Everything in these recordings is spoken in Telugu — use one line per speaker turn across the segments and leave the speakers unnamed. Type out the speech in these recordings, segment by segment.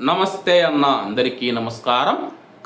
నమస్తే అన్న అందరికీ నమస్కారం.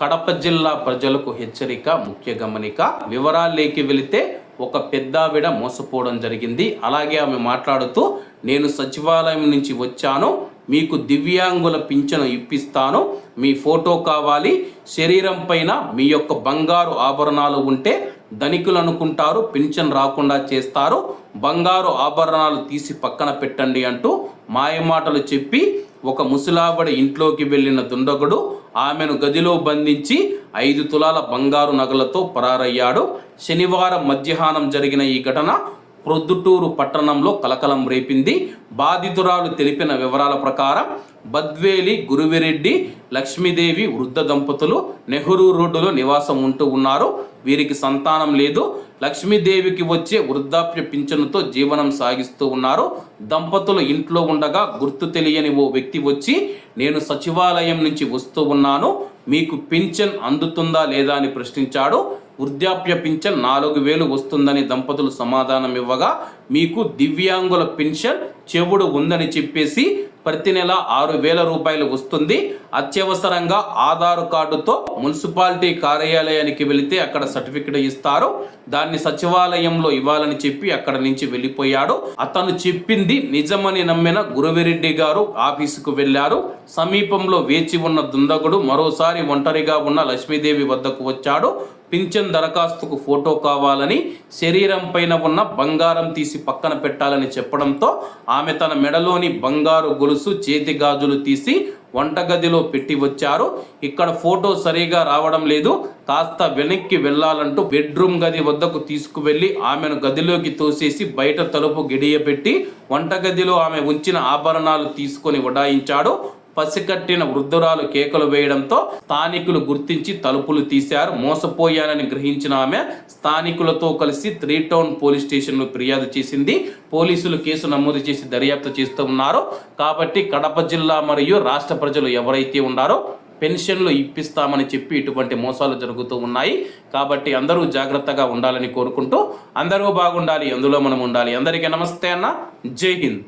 కడప జిల్లా ప్రజలకు హెచ్చరిక ముఖ్య గమనిక. వివరాల్లోకి వెళితే ఒక పెద్దావిడ మోసపోవడం జరిగింది. అలాగే ఆమె మాట్లాడుతూ నేను సచివాలయం నుంచి వచ్చాను. మీకు దివ్యాంగుల పింఛను ఇప్పిస్తాను. మీ ఫోటో కావాలి. శరీరం పైన మీ యొక్క బంగారు ఆభరణాలు ఉంటే ధనికులు అనుకుంటారు. పింఛన్ రాకుండా చేస్తారు. బంగారు ఆభరణాలు తీసి పక్కన పెట్టండి అంటూ మాయమాటలు చెప్పి ఒక ముసలావిడ ఇంట్లోకి వెళ్ళిన దుండగుడు ఆమెను గదిలో బంధించి ఐదు తులాల బంగారు నగలతో పరారయ్యాడు. శనివారం మధ్యాహ్నం జరిగిన ఈ ఘటన ప్రొద్దుటూరు పట్టణంలో కలకలం రేపింది. బాధితురాలు తెలిపిన వివరాల ప్రకారం బద్వేలి గురువిరెడ్డి లక్ష్మీదేవి వృద్ధ దంపతులు నెహ్రూ రోడ్డులో నివాసం ఉంటూ ఉన్నారు. వీరికి సంతానం లేదు. లక్ష్మీదేవికి వచ్చే వృద్ధాప్య పింఛనుతో జీవనం సాగిస్తూ ఉన్నారు. దంపతులు ఇంట్లో ఉండగా గుర్తు తెలియని ఓ వ్యక్తి వచ్చి నేను సచివాలయం నుంచి వస్తూ ఉన్నాను. మీకు పింఛన్ అందుతుందా లేదా అని ప్రశ్నించాడు. వృద్ధాప్య పింఛన్ నాలుగు వేలు వస్తుందని దంపతులు సమాధానం ఇవ్వగా మీకు దివ్యాంగుల పెన్షన్ చెవుడు ఉందని చెప్పేసి ప్రతి నెల ఆరు వేల రూపాయలు వస్తుంది. అత్యవసరంగా ఆధార్ కార్డుతో మున్సిపాలిటీ కార్యాలయానికి వెళితే అక్కడ సర్టిఫికెట్ ఇస్తారు. దాన్ని సచివాలయంలో ఇవ్వాలని చెప్పి అక్కడ నుంచి వెళ్ళిపోయాడు. అతను చెప్పింది నిజమని నమ్మిన గురువిరెడ్డి గారు ఆఫీసుకు వెళ్ళారు. సమీపంలో వేచి ఉన్న దుందగుడు మరోసారి ఒంటరిగా ఉన్న లక్ష్మీదేవి వద్దకు వచ్చాడు. పింఛన్ దరఖాస్తుకు ఫోటో కావాలని శరీరం పైన ఉన్న బంగారం తీసి పక్కన పెట్టాలని చెప్పడంతో ఆమె తన మెడలోని బంగారు గొలుసు చేతి గాజులు తీసి వంటగదిలో పెట్టి వచ్చారు. ఇక్కడ ఫోటో సరిగా రావడం లేదు. కాస్త వెనక్కి వెళ్ళాలంటూ బెడ్రూమ్ గది వద్దకు తీసుకువెళ్ళి ఆమెను గదిలోకి తోసేసి బయట తలుపు గిడియపెట్టి వంటగదిలో ఆమె ఉంచిన ఆభరణాలు తీసుకొని ఉడాయించాడు పసికట్టిన వృద్ధురాలు కేకలు వేయడంతో స్థానికులు గుర్తించి తలుపులు తీశారు. మోసపోయానని గ్రహించిన ఆమె స్థానికులతో కలిసి త్రీ టౌన్ పోలీస్ స్టేషన్లో ఫిర్యాదు చేసింది. పోలీసులు కేసు నమోదు చేసి దర్యాప్తు చేస్తూ ఉన్నారు. కాబట్టి కడప జిల్లా మరియు రాష్ట్ర ప్రజలు ఎవరైతే ఉన్నారో పెన్షన్లు ఇప్పిస్తామని చెప్పి ఇటువంటి మోసాలు జరుగుతూ ఉన్నాయి. కాబట్టి అందరూ జాగ్రత్తగా ఉండాలని కోరుకుంటూ అందరూ బాగుండాలి. అందులో మనం ఉండాలి. అందరికీ నమస్తే అన్న. జై హింద్.